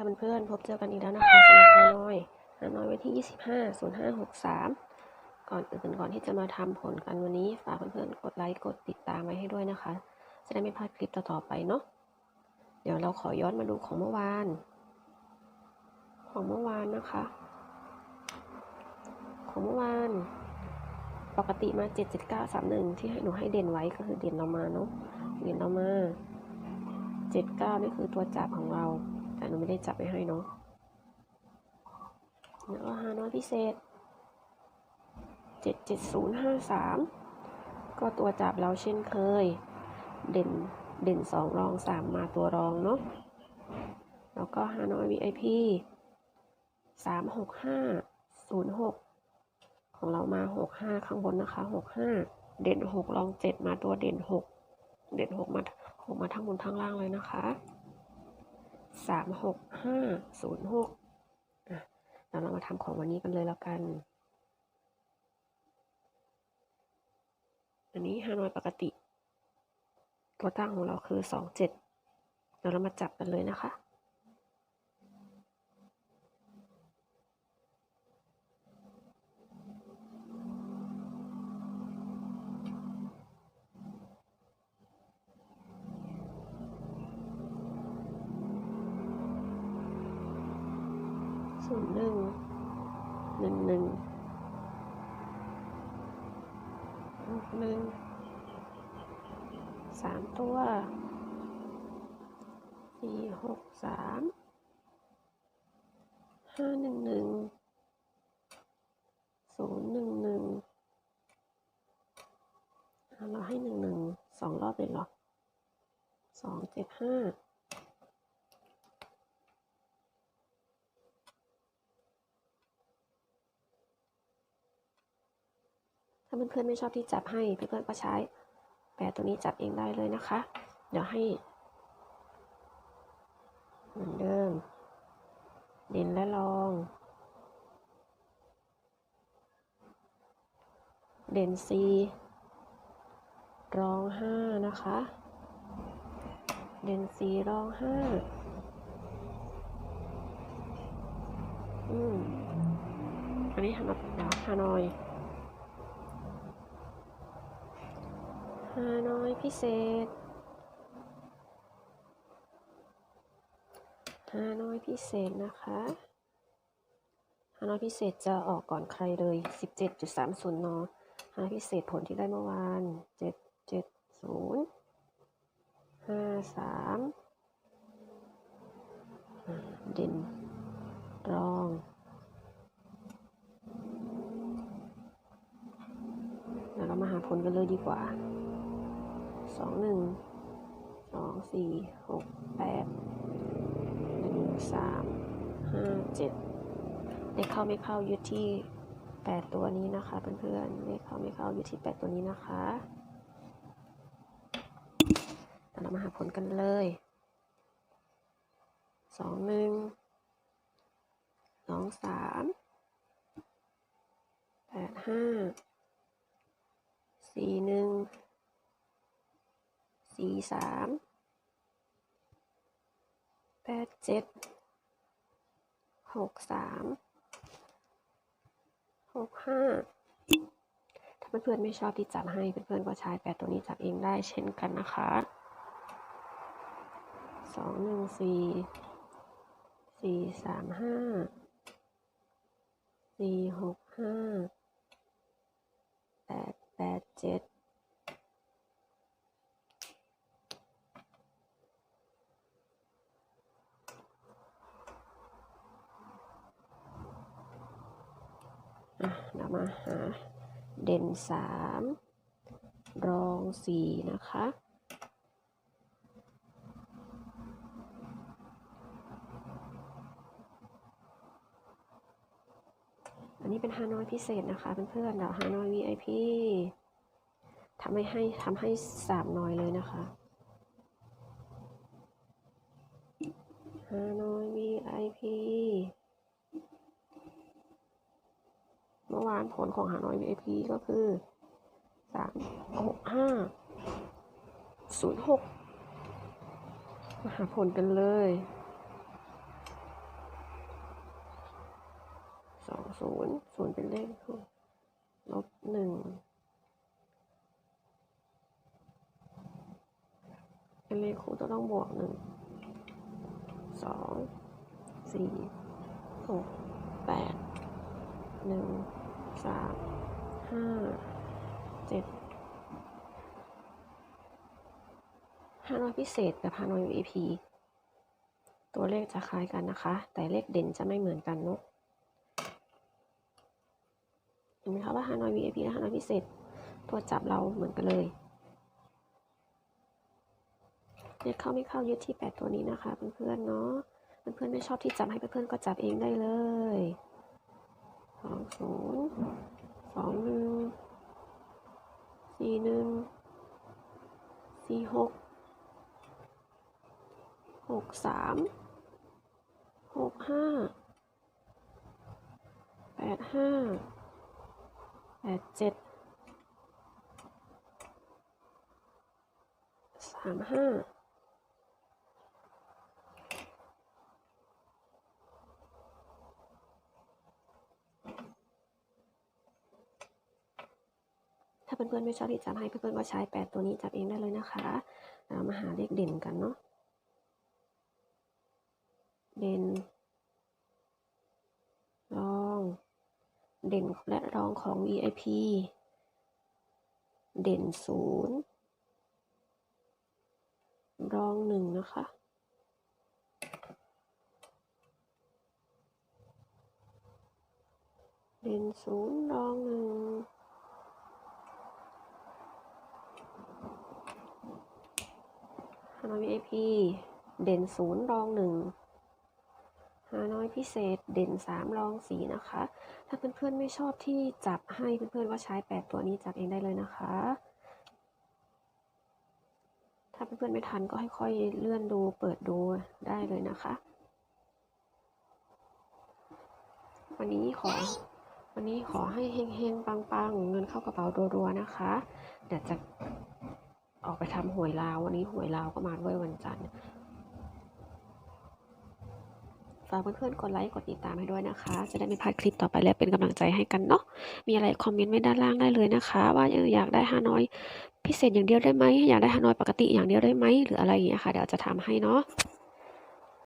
ค่ะเพื่อนๆพบเจอกันอีกแล้วนะคะสำหรับฮานอยฮานอยไว้ที่ 25 0563 ก่อนอื่นก่อนที่จะมาทำผลกันวันนี้ ฝากเพื่อนๆกดไลค์กดติดตามไว้ให้ด้วยนะคะ จะได้ไม่พลาดคลิปต่อๆไปเนาะเดี๋ยวเราขอย้อนมาดูของเมื่อวาน ของเมื่อวานนะคะ ของเมื่อวาน ปกติมา 77931 ที่ให้หนูให้เด่นไว้ก็คือเด่นเรามาเนาะเด่นเรามา 79 นี่คือตัวจับของเรา แต่หนูไม่ได้จับไปให้เนาะแล้วก็ฮานอยพิเศษ 77053 ก็ตัวจับเราเช่นเคย เด่นเด่น 2 รอง 3 มาตัวรองเนาะ แล้วก็ฮานอย VIP 36506 ของเรามา 65 ข้างบนนะคะ 65 เด่น 6 รอง 7 มาตัวเด่น 6 เด่น 6 มา 6 มาทั้งบนทั้งล่างเลยนะคะามหกห้าศูนย์หกเรามาทำของวันนี้กันเลยแล้วกัน อันนี้ฮานอยปกติ ตัวตั้งของเราคือสองเดี๋ยวเรามาจับกันเลยนะคะ ศูนย์หนึ่งหนึ่งหนึ่งหกหนึ่งสามตัวสี่หกสามห้าหนึ่งหนึ่งศูนย์หนึ่งหนึ่งเราให้หนึ่งหนึ่งสองรอบเลยหรอสองเจ็ดห้า เพื่อนๆไม่ชอบที่จับให้เพื่อนๆก็ใช้แปรตัวนี้จับเองได้เลยนะคะ เดี๋ยวให้เหมือนเดิมเด่นและลอง เด่นซีรองห้านะคะ เด่นซีรองห้าอืมอันนี้ฮานอยเดี๋ยวฮานอย ฮานอยพิเศษฮานอยพิเศษนะคะฮานอยพิเศษจะออกก่อนใครเลย 17.30นฮานอยพิเศษผลที่ได้เมื่อวาน 770 53อ่าเด่นรองเดี๋ยวมาหาผลกันเลยดีกว่า สองหนึ่งสองสี่หกแปดหนึ่งสามห้าเจ็ดเลขเข้าไม่เข้ายึดที่แปดตัวนี้นะคะเพื่อนๆเลขเข้าไม่เข้ายึดที่แปดตัวนี้นะคะเดี๋ยวเรามาหาผลกันเลยสองหนึ่งสองสามแปดห้าสี่หนึ่ง สี่สามแปดเจ็ดหกสามหกห้าถ้าเพื่อนๆไม่ชอบที่จับให้เพื่อนๆก็ใช้แปดตัวนี้จับเองได้เช่นกันนะคะสองหนึ่งสี่สี่สามห้าสี่หกห้าแปดแปดเจ็ด อะเรา มาหาเด่นสามรองสี่นะคะ อันนี้เป็นฮานอยพิเศษนะคะเพื่อนๆเดี๋ยวฮานอย VIP ทำให้ให้ทำให้สามน้อยเลยนะคะฮานอย VIP เมื่อวานผลของหาน้อย VIP ก็คือสามหกห้าศูนย์หกมาหาผลกันเลยสองศูนย์ศูนย์เป็นเลขคู่ลบหนึ่งเป็นเลขคู่ต้องต้องบวกหนึ่งสองสี่หก หนึ่งสามห้าเจ็ดห้าน้อยพิเศษกับห้านอย VIP ตัวเลขจะคล้ายกันนะคะ แต่เลขเด่นจะไม่เหมือนกันเนอะเห็นไหมคะว่าฮานอย VIP และฮานอยพิเศษ ตัวจับเราเหมือนกันเลยเลขเข้าไม่เข้ายึดที่แปดตัวนี้นะคะเพื่อนๆเนาะเพื่อนๆไม่ชอบที่จับให้เพื่อนๆก็จับเองได้เลย องศูนย์สองหนึ่งสี่หนึ่งสี่หกหกสามหกห้าแปดห้าแปดเจ็ดสามห้า เพื่อนๆไม่ชอบที่จับให้เพื่อนๆก็ใช้แปดตัวนี้จับเองได้เลยนะคะเรามาหาเลขเด่นกันเนาะเด่นรองเด่นและรองของ VIP เด่นศูนย์รองหนึ่งนะคะเด่นศูนย์รองหนึ่งฮา นอย VIP เด่นศูนย์รองหนึ่งฮานอยพิเศษเด่นสามรองสีนะคะ ถ้าเพื่อนๆไม่ชอบที่จับให้เพื่อนๆก็ใช้แปดตัวนี้จับเองได้เลยนะคะ ถ้าเพื่อนๆไม่ทันก็ค่อยๆเลื่อนดูเปิดดูได้เลยนะคะ วันนี้ขอวันนี้ขอให้เฮงๆปังๆ เงินเข้ากระเป๋ารัวๆนะคะ เดี๋ยวจะ ออกไปทำหวยลาว วันนี้หวยลาวก็มาด้วยวันจันทร์ฝากเพื่อนๆกดไลค์กดติดตามให้ด้วยนะคะ จะได้ไม่พลาดคลิปต่อไปและเป็นกำลังใจให้กันเนาะมีอะไรคอมเมนต์ไว้ด้านล่างได้เลยนะคะ ว่าอออยากได้ฮานอย พิเศษอย่างเดียวได้ไหมอยากได้ฮานอยปกติอย่างเดียวได้ไหมหรืออะไรอย่างเงี้ยค่ะเดี๋ยวจะทำให้เนาะ